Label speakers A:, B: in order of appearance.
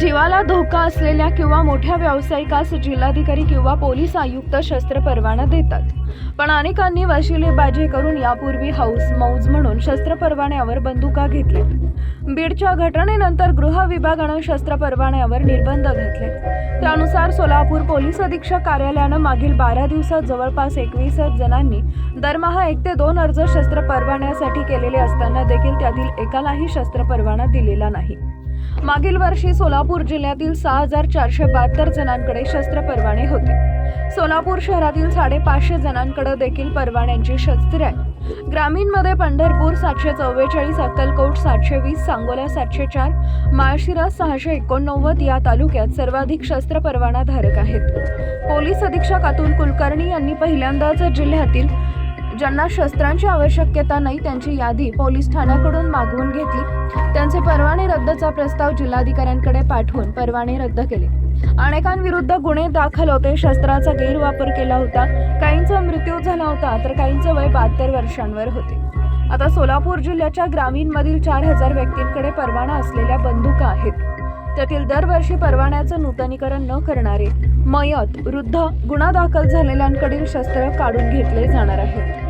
A: जीवाला धोका असलेल्या किंवा मोठ्या व्यावसायिकास जिल्हाधिकारी किंवा पोलीस आयुक्त शस्त्र परवाना देतात. पण अनेकांनी वशिलेबाजी करून यापूर्वी हौस मौज म्हणून शस्त्र परवान्यावर बंदुका घेतल्या. बीडच्या घटनेनंतर गृह विभागानं शस्त्र परवान्यावर निर्बंध घातले. त्यानुसार सोलापूर पोलीस अधीक्षक कार्यालयानं मागील बारा दिवसात जवळपास एकवीस जणांनी दरमहा एक ते दोन अर्ज शस्त्र परवान्यासाठी केलेले असताना देखील त्यातील एकालाही शस्त्र परवाना दिलेला नाही. मागील वर्षी सोलापूर जिल्ह्यातील सहा हजार चारशे बहात्तर जणांकडे शस्त्र परवाने होते. सोलापूर शहरातील साडेपाचशे जणांकडे देखील परवान्यांची शस्त्रे आहेत. ग्रामीणमध्ये पंढरपूर सातशे चव्वेचाळीस अक्कलकोट सातशे वीस सांगोला सातशे चार माळशिरस सहाशे एकोणनव्वद या तालुक्यात सर्वाधिक शस्त्र परवाना धारक आहेत. पोलीस अधीक्षक अतुल कुलकर्णी यांनी पहिल्यांदाच जिल्ह्यातील ज्यांना शस्त्रांची आवश्यकता नाही त्यांची यादी पोलीस ठाण्याकडून मागवून घेतली. त्यांचे परवाने रद्दचा प्रस्ताव जिल्हाधिकाऱ्यांकडे पाठवून परवाने रद्द केले. अनेकांविरुद्ध गुन्हे दाखल होते शस्त्राचा गैरवापर केला होता. काहींचा मृत्यू झाला होता तर काहींचं वय बहात्तर वर्षांवर होते. आता सोलापूर जिल्ह्याच्या ग्रामीणमधील चार हजार व्यक्तींकडे परवाना असलेल्या बंदुका आहेत. त्यातील दरवर्षी परवान्याचं नूतनीकरण न करणारे मयत वृद्ध गुन्हा दाखल झालेल्यांकडील शस्त्र काढून घेतले जाणार आहेत.